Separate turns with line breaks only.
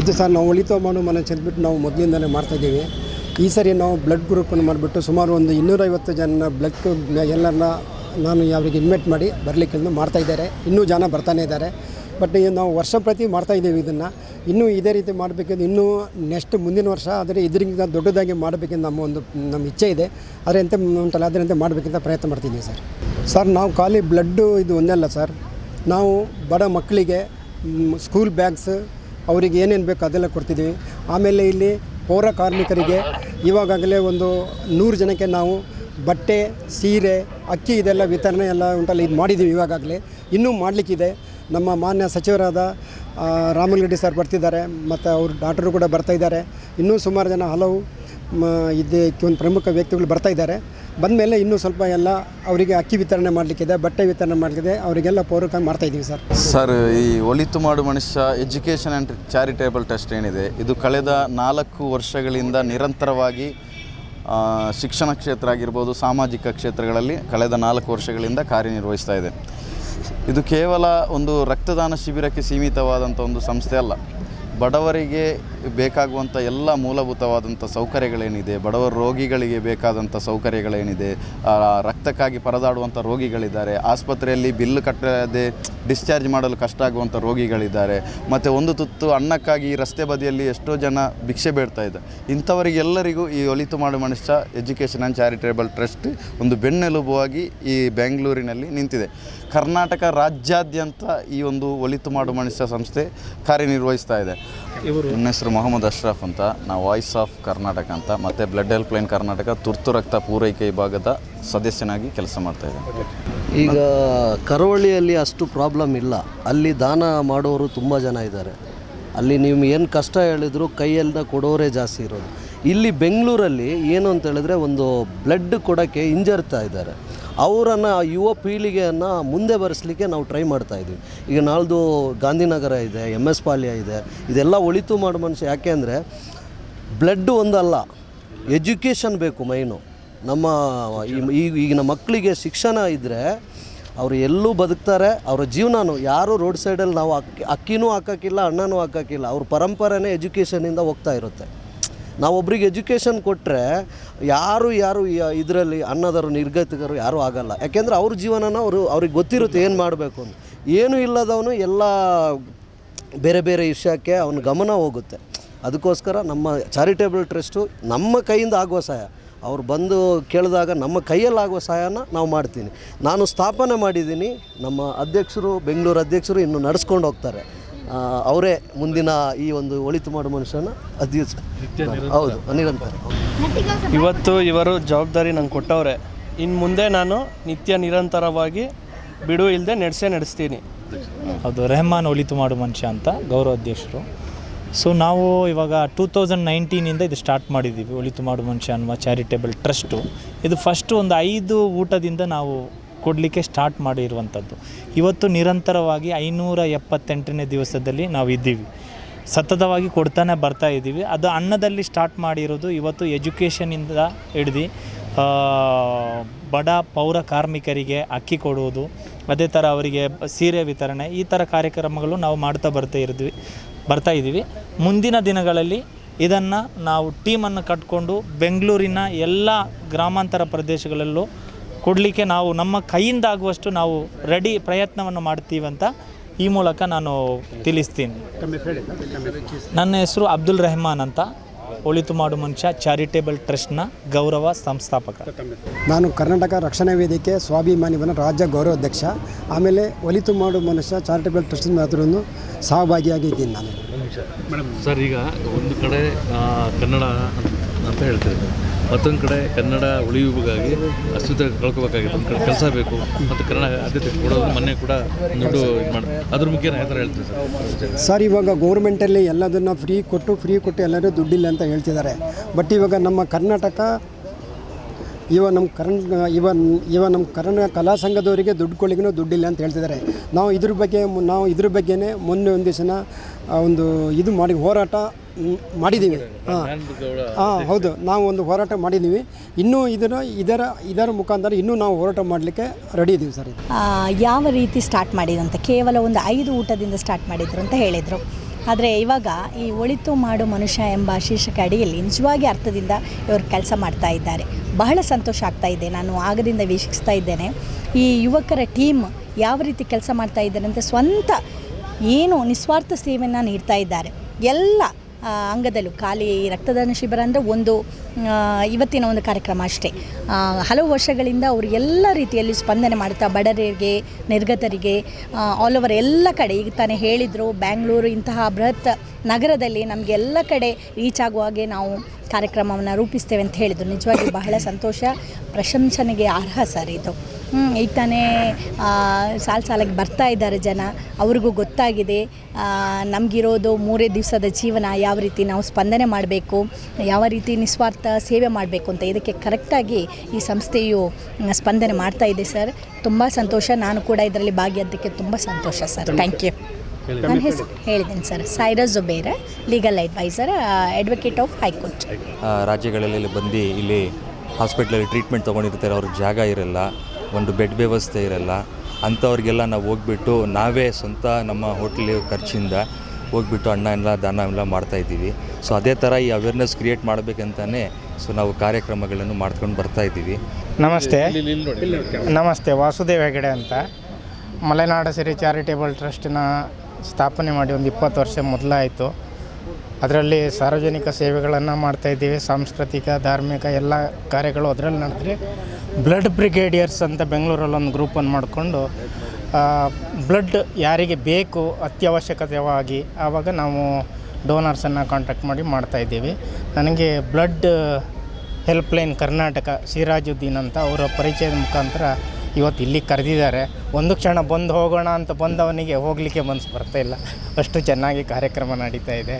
ಇದು ಸರ್, ನಾವು ಒಳಿತು ಮಾಡೋ ಮನೆ ಚೆಲ್ಬಿಟ್ಟು ನಾವು ಮೊದಲಿಂದಲೇ ಮಾಡ್ತಾಯಿದ್ದೀವಿ ಈ ಸರಿ ನಾವು ಬ್ಲಡ್ ಗ್ರೂಪನ್ನು ಮಾಡಿಬಿಟ್ಟು ಸುಮಾರು ಒಂದು ಇನ್ನೂರೈವತ್ತು ಜನ ಬ್ಲಡ್ ಎಲ್ಲರನ್ನ ನಾನು ಅವರಿಗೆ ಇನ್ವೈಟ್ ಮಾಡಿ ಬರಲಿಕ್ಕೆ ಮಾಡ್ತಾಯಿದ್ದಾರೆ ಇನ್ನೂ ಜನ ಬರ್ತಾನೆ ಇದ್ದಾರೆ. ಬಟ್ ನಾವು ವರ್ಷ ಪ್ರತಿ ಮಾಡ್ತಾಯಿದ್ದೀವಿ ಇದನ್ನು. ಇನ್ನೂ ಇದೇ ರೀತಿ ಮಾಡಬೇಕೆಂದು ಇನ್ನೂ ನೆಕ್ಸ್ಟ್ ಮುಂದಿನ ವರ್ಷ ಆದರೆ ಇದರಿಂದ ದೊಡ್ಡದಾಗಿ ಮಾಡಬೇಕೆಂದು ನಮ್ಮ ಒಂದು, ನಮ್ಮ ಇಚ್ಛೆ ಇದೆ. ಆದರೆ ಎಂತ ಉಂಟಲ್ಲ ಅದರಂತೆ ಮಾಡಬೇಕಂತ ಪ್ರಯತ್ನ ಮಾಡ್ತಿದ್ದೀವಿ ಸರ್. ಸರ್, ನಾವು ಖಾಲಿ ಬ್ಲಡ್ಡು ಇದು ಒಂದೇ ಅಲ್ಲ ಸರ್. ನಾವು ಬಡ ಮಕ್ಕಳಿಗೆ ಸ್ಕೂಲ್ ಬ್ಯಾಗ್ಸ್ ಅವರಿಗೆ ಏನೇನು ಬೇಕು ಅದೆಲ್ಲ ಕೊಡ್ತಿದ್ದೀವಿ. ಆಮೇಲೆ ಇಲ್ಲಿ ಪೌರ ಕಾರ್ಮಿಕರಿಗೆ ಇವಾಗಲೇ ಒಂದು ನೂರು ಜನಕ್ಕೆ ನಾವು ಬಟ್ಟೆ, ಸೀರೆ, ಅಕ್ಕಿ ಇದೆಲ್ಲ ವಿತರಣೆ ಎಲ್ಲ ಉಂಟಲ್ಲ, ಇದು ಮಾಡಿದ್ದೀವಿ ಇವಾಗಲೇ ಇನ್ನೂ ಮಾಡಲಿಕ್ಕಿದೆ. ನಮ್ಮ ಮಾನ್ಯ ಸಚಿವರಾದ ರಾಮನ್ ರೆಡ್ಡಿ ಸರ್ ಬರ್ತಿದ್ದಾರೆ. ಮತ್ತು ಅವ್ರ ಡಾಕ್ಟರು ಕೂಡ ಬರ್ತಾ ಇದ್ದಾರೆ. ಇನ್ನೂ ಸುಮಾರು ಜನ ಹಲವು ಮ ಕೆಲವೊಂದು ಪ್ರಮುಖ ವ್ಯಕ್ತಿಗಳು ಬರ್ತಾ ಇದ್ದಾರೆ. ಬಂದ ಮೇಲೆ ಇನ್ನೂ ಸ್ವಲ್ಪ ಎಲ್ಲ ಅವರಿಗೆ ಅಕ್ಕಿ ವಿತರಣೆ ಮಾಡಲಿಕ್ಕಿದೆ, ಬಟ್ಟೆ ವಿತರಣೆ ಮಾಡಲಿಕ್ಕಿದೆ. ಅವರಿಗೆಲ್ಲ ಮಾಡ್ತಾ ಮಾಡ್ತಾಯಿದ್ದೀವಿ ಸರ್.
ಸರ್, ಈ ಒಳಿತು ಮಾಡು ಮನುಷ್ಯ ಎಜುಕೇಷನ್ ಆ್ಯಂಡ್ ಚಾರಿಟೇಬಲ್ ಟ್ರಸ್ಟ್ ಏನಿದೆ? ಇದು ಕಳೆದ ನಾಲ್ಕು ವರ್ಷಗಳಿಂದ ನಿರಂತರವಾಗಿ ಶಿಕ್ಷಣ ಕ್ಷೇತ್ರ ಆಗಿರ್ಬೋದು, ಸಾಮಾಜಿಕ ಕ್ಷೇತ್ರಗಳಲ್ಲಿ ಕಳೆದ ನಾಲ್ಕು ವರ್ಷಗಳಿಂದ ಕಾರ್ಯನಿರ್ವಹಿಸ್ತಾ ಇದೆ. ಇದು ಕೇವಲ ಒಂದು ರಕ್ತದಾನ ಶಿಬಿರಕ್ಕೆ ಸೀಮಿತವಾದಂಥ ಒಂದು ಸಂಸ್ಥೆ ಅಲ್ಲ. ಬಡವರಿಗೆ ಬೇಕಾಗುವಂಥ ಎಲ್ಲ ಮೂಲಭೂತವಾದಂಥ ಸೌಕರ್ಯಗಳೇನಿದೆ, ಬಡವರ ರೋಗಿಗಳಿಗೆ ಬೇಕಾದಂಥ ಸೌಕರ್ಯಗಳೇನಿದೆ ರಕ್ತಕ್ಕಾಗಿ ಪರದಾಡುವಂಥ ರೋಗಿಗಳಿದ್ದಾರೆ, ಆಸ್ಪತ್ರೆಯಲ್ಲಿ ಬಿಲ್ ಕಟ್ಟದೆ ಡಿಸ್ಚಾರ್ಜ್ ಮಾಡಲು ಕಷ್ಟ ಆಗುವಂಥ ರೋಗಿಗಳಿದ್ದಾರೆ, ಮತ್ತು ಒಂದು ತುತ್ತು ಅನ್ನಕ್ಕಾಗಿ ರಸ್ತೆ ಬದಿಯಲ್ಲಿ ಎಷ್ಟೋ ಜನ ಭಿಕ್ಷೆ ಬೇಡ್ತಾ ಇದ್ದಾರೆ. ಇಂಥವರಿಗೆಲ್ಲರಿಗೂ ಈ ಒಲಿತು ಮಾಡು ಮನುಷ್ಯ ಎಜುಕೇಷನ್ ಆ್ಯಂಡ್ ಚಾರಿಟೇಬಲ್ ಟ್ರಸ್ಟ್ ಒಂದು ಬೆನ್ನೆಲುಬುವಾಗಿ ಈ ಬೆಂಗಳೂರಿನಲ್ಲಿ ನಿಂತಿದೆ. ಕರ್ನಾಟಕ ರಾಜ್ಯಾದ್ಯಂತ ಈ ಒಂದು ಒಲಿತು ಮಾಡು ಮನುಷ್ಯ ಸಂಸ್ಥೆ ಕಾರ್ಯನಿರ್ವಹಿಸ್ತಾ ಇದೆ. ನನ್ನ ಹೆಸರು ಮೊಹಮ್ಮದ್ ಅಶ್ರಫ್ ಅಂತ. ನಾವು ವಾಯ್ಸ್ ಆಫ್ ಕರ್ನಾಟಕ ಅಂತ. ಮತ್ತೆ ಬ್ಲಡ್ ಹೆಲ್ಪ್ ಲೈನ್ ಕರ್ನಾಟಕ ತುರ್ತು ರಕ್ತ ಪೂರೈಕೆ ವಿಭಾಗದ ಸದಸ್ಯನಾಗಿ ಕೆಲಸ ಮಾಡ್ತಾ ಇದ್ದೇನೆ.
ಈಗ ಕರಾವಳಿಯಲ್ಲಿ ಅಷ್ಟು ಪ್ರಾಬ್ಲಮ್ ಇಲ್ಲ. ಅಲ್ಲಿ ದಾನ ಮಾಡೋರು ತುಂಬ ಜನ ಇದ್ದಾರೆ. ಅಲ್ಲಿ ನೀವು ಏನು ಕಷ್ಟ ಹೇಳಿದ್ರು ಕೈಯೆಲ್ಲ ಕೊಡೋರೇ ಜಾಸ್ತಿ ಇರೋದು. ಇಲ್ಲಿ ಬೆಂಗಳೂರಲ್ಲಿ ಏನು ಅಂತ ಹೇಳಿದ್ರೆ ಒಂದು ಬ್ಲಡ್ ಕೊಡೋಕ್ಕೆ ಇಂಜರ್ತಾ ಇದ್ದಾರೆ. ಅವರನ್ನು ಯುವ ಪೀಳಿಗೆಯನ್ನು ಮುಂದೆ ಬರೆಸಲಿಕ್ಕೆ ನಾವು ಟ್ರೈ ಮಾಡ್ತಾ ಇದ್ದೀವಿ. ಈಗ ನಾಳ್ದು ಗಾಂಧಿನಗರ ಇದೆ ಎಂ ಎಸ್ ಪಾಳ್ಯ ಇದೆ, ಇದೆಲ್ಲ ಒಳಿತು ಮಾಡೋ ಮನುಷ್ಯ ಯಾಕೆ ಅಂದರೆ ಬ್ಲಡ್ ಒಂದಲ್ಲ ಎಜುಕೇಷನ್ ಬೇಕು ಮೈನು ನಮ್ಮ, ಈ- ಈ- ಈಗಿನ ಮಕ್ಕಳಿಗೆ ಶಿಕ್ಷಣ ಇದ್ದರೆ ಅವರು ಎಲ್ಲೂ ಬದುಕ್ತಾರೆ, ಅವರ ಜೀವನನೂ ಯಾರು ರೋಡ್ ಸೈಡಲ್ಲಿ ನಾವು ಅಕ್ಕಿ, ಅಕ್ಕಿನೂ ಹಾಕೋಕ್ಕಿಲ್ಲ, ಅಣ್ಣನೂ ಹಾಕೋಕ್ಕಿಲ್ಲ, ಅವ್ರ ಪರಂಪರೆನೇ ಎಜುಕೇಷನಿಂದ ಹೋಗ್ತಾ ಇರುತ್ತೆ. ನಾವು ಒಬ್ರಿಗೆ ಎಜುಕೇಷನ್ ಕೊಟ್ಟರೆ ಯಾರು ಯಾರು ಇದರಲ್ಲಿ ಅನ್ನದರು ನಿರ್ಗತಿಕರು ಯಾರೂ ಆಗಲ್ಲ. ಯಾಕೆಂದರೆ ಅವ್ರ ಜೀವನನ ಅವರು ಅವ್ರಿಗೆ ಗೊತ್ತಿರುತ್ತೆ ಏನು ಮಾಡಬೇಕು ಅಂತ. ಏನೂ ಇಲ್ಲದವನು ಎಲ್ಲ ಬೇರೆ ಬೇರೆ ವಿಷಯಕ್ಕೆ ಅವನ ಗಮನ ಹೋಗುತ್ತೆ. ಅದಕ್ಕೋಸ್ಕರ ನಮ್ಮ ಚಾರಿಟೇಬಲ್ ಟ್ರಸ್ಟು ನಮ್ಮ ಕೈಯಿಂದ ಆಗುವ ಸಹಾಯ. ಅವ್ರು ಬಂದು ಕೇಳಿದಾಗ ನಮ್ಮ ಕೈಯಲ್ಲಿ ಆಗುವ ಸಹಾಯನ ನಾವು ಮಾಡ್ತೀನಿ. ನಾನು ಸ್ಥಾಪನೆ ಮಾಡಿದ್ದೀನಿ. ನಮ್ಮ ಅಧ್ಯಕ್ಷರು, ಬೆಂಗಳೂರು ಅಧ್ಯಕ್ಷರು ಇನ್ನು ನಡೆಸ್ಕೊಂಡು ಹೋಗ್ತಾರೆ. ಅವರೇ ಮುಂದಿನ ಈ ಒಂದು ಒಳಿತು ಮಾಡುವ ಮನುಷ್ಯನ ಅದ್ಯೂಸ್ ಹೌದು ನಿರಂತರ.
ಇವತ್ತು ಇವರು ಜವಾಬ್ದಾರಿ ನಂಗೆ ಕೊಟ್ಟವ್ರೆ. ಇನ್ನು ಮುಂದೆ ನಾನು ನಿತ್ಯ ನಿರಂತರವಾಗಿ ಬಿಡು ಇಲ್ಲದೆ ನಡೆಸೇ ನಡೆಸ್ತೀನಿ.
ಅದು ರೆಹಮಾನ್ ಒಳಿತು ಮಾಡು ಮನುಷ್ಯ ಅಂತ ಗೌರವ ಅಧ್ಯಕ್ಷರು. ಸೊ ನಾವು ಇವಾಗ ಟೂ ತೌಸಂಡ್ ನೈನ್ಟೀನಿಂದ ಇದು ಸ್ಟಾರ್ಟ್ ಮಾಡಿದ್ದೀವಿ ಒಳಿತು ಮಾಡು ಮನುಷ್ಯ ಅನ್ನುವ ಚಾರಿಟೇಬಲ್ ಟ್ರಸ್ಟು ಇದು ಫಸ್ಟು ಒಂದು ಐದು ಊಟದಿಂದ ನಾವು ಕೊಡಲಿಕ್ಕೆ ಸ್ಟಾರ್ಟ್ ಮಾಡಿರುವಂಥದ್ದು. ಇವತ್ತು ನಿರಂತರವಾಗಿ ಐನೂರ ಎಪ್ಪತ್ತೆಂಟನೇ ದಿವಸದಲ್ಲಿ ನಾವು ಇದ್ದೀವಿ. ಸತತವಾಗಿ ಕೊಡ್ತಾನೆ ಬರ್ತಾ ಇದ್ದೀವಿ. ಅದು ಅನ್ನದಲ್ಲಿ ಸ್ಟಾರ್ಟ್ ಮಾಡಿರೋದು ಇವತ್ತು ಎಜುಕೇಷನಿಂದ ಹಿಡ್ದು ಬಡ ಪೌರ ಕಾರ್ಮಿಕರಿಗೆ ಅಕ್ಕಿ ಕೊಡುವುದು, ಅದೇ ಥರ ಅವರಿಗೆ ಸೀರೆ ವಿತರಣೆ, ಈ ಥರ ಕಾರ್ಯಕ್ರಮಗಳು ನಾವು ಮಾಡ್ತಾ ಬರ್ತಾ ಇದ್ವಿ ಬರ್ತಾ ಇದ್ದೀವಿ. ಮುಂದಿನ ದಿನಗಳಲ್ಲಿ ಇದನ್ನು ನಾವು ಟೀಮನ್ನು ಕಟ್ಕೊಂಡು ಬೆಂಗಳೂರಿನ ಎಲ್ಲ ಗ್ರಾಮಾಂತರ ಪ್ರದೇಶಗಳಲ್ಲೂ ಕೊಡಲಿಕ್ಕೆ ನಾವು ನಮ್ಮ ಕೈಯಿಂದ ಆಗುವಷ್ಟು ನಾವು ರೆಡಿ ಪ್ರಯತ್ನವನ್ನು ಮಾಡ್ತೀವಂತ ಈ ಮೂಲಕ ನಾನು ತಿಳಿಸ್ತೀನಿ. ನನ್ನ ಹೆಸರು ಅಬ್ದುಲ್ ರೆಹಮಾನ್ ಅಂತ. ಒಳಿತು ಮಾಡು ಮನುಷ್ಯ ಚಾರಿಟೇಬಲ್ ಟ್ರಸ್ಟ್ನ ಗೌರವ ಸಂಸ್ಥಾಪಕ.
ನಾನು ಕರ್ನಾಟಕ ರಕ್ಷಣಾ ವೇದಿಕೆ ಸ್ವಾಭಿಮಾನಿವನ ರಾಜ್ಯ ಗೌರವಾಧ್ಯಕ್ಷ ಆಮೇಲೆ ಒಲಿತು ಮಾಡು ಮನುಷ್ಯ ಚಾರಿಟೇಬಲ್ ಟ್ರಸ್ಟ್ ಮಾತ್ರ ಸಹಭಾಗಿಯಾಗಿದ್ದೀನಿ ನಾನು.
ಸರ್ ಈಗ ಒಂದು ಕಡೆ ಕನ್ನಡ ಅಂತ ಹೇಳ್ತಾರೆ ಮತ್ತೊಂದು ಕಡೆ ಕನ್ನಡ ಉಳಿಯುವುಗಾಗಿ ಅಸ್ತಿತ್ವ ಕಳ್ಕೊಬೇಕಾಗಿದೆ ಒಂದು ಕಡೆ ಕೆಲಸ ಬೇಕು, ಮತ್ತು ಕನ್ನಡ ಆದ್ಯತೆ ಕೊಡೋದು ಮೊನ್ನೆ ಕೂಡ ದುಡ್ಡು ಇದು ಮಾಡಿ, ಅದ್ರ ಮುಖ್ಯ ಯಾವ ಥರ ಹೇಳ್ತೀವಿ ಸರ್?
ಸರ್, ಇವಾಗ ಗೌರ್ಮೆಂಟಲ್ಲಿ ಎಲ್ಲದನ್ನು ಫ್ರೀ ಕೊಟ್ಟು ಫ್ರೀ ಕೊಟ್ಟು ಎಲ್ಲರೂ ದುಡ್ಡಿಲ್ಲ ಅಂತ ಹೇಳ್ತಿದ್ದಾರೆ. ಬಟ್ ಇವಾಗ ನಮ್ಮ ಕರ್ನಾಟಕ ಇವ ನಮ್ಮ ಕರ್ನ, ಇವ ಇವ ನಮ್ಮ ಕರ್ನ ಕಲಾ ಸಂಘದವರಿಗೆ ದುಡ್ಡು ಕೊಡ್ಲಿಕ್ಕೂ ದುಡ್ಡಿಲ್ಲ ಅಂತ ಹೇಳ್ತಿದ್ದಾರೆ. ನಾವು ಇದ್ರ ಬಗ್ಗೆ ನಾವು ಇದ್ರ ಬಗ್ಗೆನೇ ಮೊನ್ನೆ ಒಂದು ದಿವಸನ ಒಂದು ಇದು ಮಾಡಿ, ಹೋರಾಟ ಮಾಡಿದ್ದೀವಿ ಹಾಂ. ಹಾಂ, ಹೌದು. ನಾವು ಒಂದು ಹೋರಾಟ ಮಾಡಿದ್ದೀವಿ ಇನ್ನೂ ಇದರ ಇದರ ಇದರ ಮುಖಾಂತರ ಇನ್ನೂ ನಾವು ಹೋರಾಟ ಮಾಡಲಿಕ್ಕೆ ರೆಡಿ ಇದ್ದೀವಿ ಸರ್
ಯಾವ ರೀತಿ ಸ್ಟಾರ್ಟ್ ಮಾಡಿದಂತ ಕೇವಲ ಒಂದು ಐದು ಊಟದಿಂದ ಸ್ಟಾರ್ಟ್ ಮಾಡಿದ್ರು ಅಂತ ಹೇಳಿದರು. ಆದರೆ ಇವಾಗ ಈ ಒಳಿತು ಮಾಡು ಮನುಷ್ಯ ಎಂಬ ಶೀರ್ಷಕ ಅಡಿಯಲ್ಲಿ ನಿಜವಾಗಿ ಅರ್ಥದಿಂದ ಇವರು ಕೆಲಸ ಮಾಡ್ತಾ ಇದ್ದಾರೆ. ಬಹಳ ಸಂತೋಷ ಆಗ್ತಾ ಇದೆ. ನಾನು ಆಗದಿಂದ ವೀಕ್ಷಿಸ್ತಾ ಇದ್ದೇನೆ. ಈ ಯುವಕರ ಟೀಮ್ ಯಾವ ರೀತಿ ಕೆಲಸ ಮಾಡ್ತಾ ಇದ್ದಾರೆ ಅಂತ ಸ್ವಂತ ಏನು ನಿಸ್ವಾರ್ಥ ಸೇವೆಯನ್ನು ನೀಡ್ತಾ ಇದ್ದಾರೆ. ಎಲ್ಲ ಅಂಗದಲ್ಲೂ ಖಾಲಿ ರಕ್ತದಾನ ಶಿಬಿರ ಅಂದರೆ ಒಂದು ಇವತ್ತಿನ ಒಂದು ಕಾರ್ಯಕ್ರಮ ಅಷ್ಟೇ. ಹಲವು ವರ್ಷಗಳಿಂದ ಅವರು ಎಲ್ಲ ರೀತಿಯಲ್ಲಿ ಸ್ಪಂದನೆ ಮಾಡ್ತಾ ಬಡವರಿಗೆ ನಿರ್ಗತರಿಗೆ ಆಲ್ ಓವರ್ ಎಲ್ಲ ಕಡೆ ಈಗ ತಾನೇ ಹೇಳಿದರು, ಬ್ಯಾಂಗ್ಳೂರು ಇಂತಹ ಬೃಹತ್ ನಗರದಲ್ಲಿ ನಮಗೆ ಎಲ್ಲ ಕಡೆ ರೀಚ್ ಆಗುವ ಹಾಗೆ ನಾವು ಕಾರ್ಯಕ್ರಮವನ್ನು ರೂಪಿಸ್ತೇವೆ ಅಂತ ಹೇಳಿದರು. ನಿಜವಾಗಿ ಬಹಳ ಸಂತೋಷ, ಪ್ರಶಂಸನೆಗೆ ಅರ್ಹ ಸರ್ ಇದು. ಈಗ ತಾನೇ ಸಾಲು ಸಾಲಾಗಿ ಬರ್ತಾ ಇದ್ದಾರೆ ಜನ. ಅವ್ರಿಗೂ ಗೊತ್ತಾಗಿದೆ. ನಮಗಿರೋದು ಮೂರೇ ದಿವಸದ ಜೀವನ ಯಾವ ರೀತಿ ನಾವು ಸ್ಪಂದನೆ ಮಾಡಬೇಕು ಯಾವ ರೀತಿ ನಿಸ್ವಾರ್ಥ ಸೇವೆ ಮಾಡಬೇಕು ಅಂತ. ಇದಕ್ಕೆ ಕರೆಕ್ಟಾಗಿ ಈ ಸಂಸ್ಥೆಯು ಸ್ಪಂದನೆ ಮಾಡ್ತಾ ಇದೆ ಸರ್. ತುಂಬ ಸಂತೋಷ. ನಾನು ಕೂಡ ಇದರಲ್ಲಿ ಭಾಗಿಯಾದ್ದಕ್ಕೆ ತುಂಬ ಸಂತೋಷ ಸರ್. ಥ್ಯಾಂಕ್ ಯು ನನ್ನ ಹೆಸರು ಹೇಳಿದ್ದೀನಿ sir. Saira Zubera legal adviser advocate of high court
ರಾಜ್ಯಗಳಲ್ಲಿ ಬಂದು ಇಲ್ಲಿ ಹಾಸ್ಪಿಟ್ಲಲ್ಲಿ ಟ್ರೀಟ್ಮೆಂಟ್ ತೊಗೊಂಡಿರ್ತಾರೆ. ಅವ್ರಿಗೆ ಜಾಗ ಇರಲ್ಲ. ಒಂದು ಬೆಡ್ ವ್ಯವಸ್ಥೆ ಇರಲ್ಲ ಅಂಥವ್ರಿಗೆಲ್ಲ ನಾವು ಹೋಗ್ಬಿಟ್ಟು ನಾವೇ ಸ್ವಂತ ನಮ್ಮ ಹೋಟ್ಲ್ ಖರ್ಚಿಂದ ಹೋಗ್ಬಿಟ್ಟು ಅನ್ನ ಎಲ್ಲ ದಾನ ಎಲ್ಲ ಮಾಡ್ತಾಯಿದ್ದೀವಿ ಸೊ ಅದೇ ಥರ ಈ ಅವೇರ್ನೆಸ್ ಕ್ರಿಯೇಟ್ ಮಾಡಬೇಕಂತಾನೆ ಸೊ ನಾವು ಕಾರ್ಯಕ್ರಮಗಳನ್ನು ಮಾಡ್ಕೊಂಡು ಬರ್ತಾ ಇದ್ದೀವಿ.
ನಮಸ್ತೆ. ನಮಸ್ತೆ ವಾಸುದೇವ್ ಹೆಗಡೆ ಅಂತ. ಮಲೆನಾಡ ಸಿರಿ ಚಾರಿಟೇಬಲ್ ಟ್ರಸ್ಟಿನ ಸ್ಥಾಪನೆ ಮಾಡಿ ಒಂದು ಇಪ್ಪತ್ತು ವರ್ಷ ಮೊದಲಾಯಿತು. ಅದರಲ್ಲಿ ಸಾರ್ವಜನಿಕ ಸೇವೆಗಳನ್ನು ಮಾಡ್ತಾಯಿದ್ದೀವಿ ಸಾಂಸ್ಕೃತಿಕ ಧಾರ್ಮಿಕ ಎಲ್ಲ ಕಾರ್ಯಗಳು ಅದರಲ್ಲಿ ನಡೆದ್ರೆ ಬ್ಲಡ್ ಬ್ರಿಗೇಡಿಯರ್ಸ್ ಅಂತ ಬೆಂಗಳೂರಲ್ಲಿ ಒಂದು ಗ್ರೂಪನ್ನು ಮಾಡಿಕೊಂಡು ಬ್ಲಡ್ ಯಾರಿಗೆ ಬೇಕು ಅತ್ಯವಶ್ಯಕತೆವಾಗಿ ಆವಾಗ ನಾವು ಡೋನರ್ಸನ್ನು ಕಾಂಟ್ಯಾಕ್ಟ್ ಮಾಡಿ ಮಾಡ್ತಾಯಿದ್ದೀವಿ ನನಗೆ ಬ್ಲಡ್ ಹೆಲ್ಪ್ಲೈನ್ ಕರ್ನಾಟಕ ಸಿರಾಜುದ್ದೀನ್ ಅಂತ ಅವರ ಪರಿಚಯದ ಮುಖಾಂತರ ಇವತ್ತು ಇಲ್ಲಿಗೆ ಕರೆದಿದ್ದಾರೆ. ಒಂದು ಕ್ಷಣ ಬಂದು ಹೋಗೋಣ ಅಂತ ಬಂದವನಿಗೆ ಹೋಗಲಿಕ್ಕೆ ಮನಸ್ಸು ಬರ್ತಾ ಇಲ್ಲ. ಅಷ್ಟು ಚೆನ್ನಾಗಿ ಕಾರ್ಯಕ್ರಮ ನಡೀತಾ ಇದೆ.